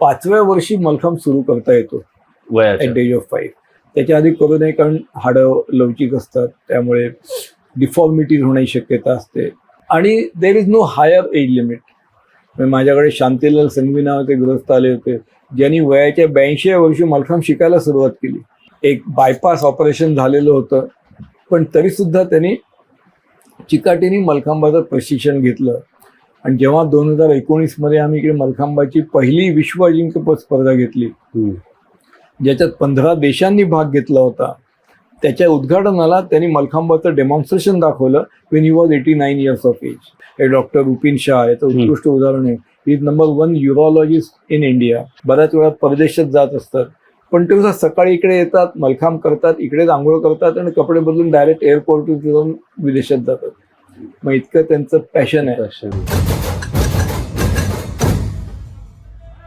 पाचव्या वर्षी मलखांब सुरू करता येतो. ऍट एज ऑफ फाईव्ह त्याच्या आधी करू नये कारण हाडं लवचिक असतात. त्यामुळे डिफॉर्मिटीज होण्याची शक्यता असते. आणि there is no higher age limit माझ्याकडे शांतीलाल संघवी नावाचे ग्रस्त आले होते. ज्यांनी वयाच्या ब्याऐंशी वर्षी मलखांब शिकायला सुरुवात केली. एक बायपास ऑपरेशन झालेलं होतं. पण तरी सुद्धा त्यांनी चिकाटीने मलखांबाचं प्रशिक्षण घेतलं. आणि जेव्हा दोन हजार एकोणीसमध्ये आम्ही इकडे मलखांबाची पहिली विश्व अजिंक्यपद स्पर्धा घेतली. ज्याच्यात पंधरा देशांनी भाग घेतला होता त्याच्या उद्घाटनाला त्यांनी मलखांबाचं डेमॉन्स्ट्रेशन दाखवलं when he was eighty nine years of age हे डॉक्टर रुपिन शाह याचं. उत्कृष्ट उदाहरण आहे. Is number one urologist in India बऱ्याच वेळा परदेशात जात असतात. पण ते कसं सकाळी इकडे येतात मलखांब करतात इकडेच आंघोळ करतात आणि कपडे बदलून डायरेक्ट एअरपोर्टवर जाऊन विदेशात जातात. मग इतकं त्यांचं पॅशन आहे.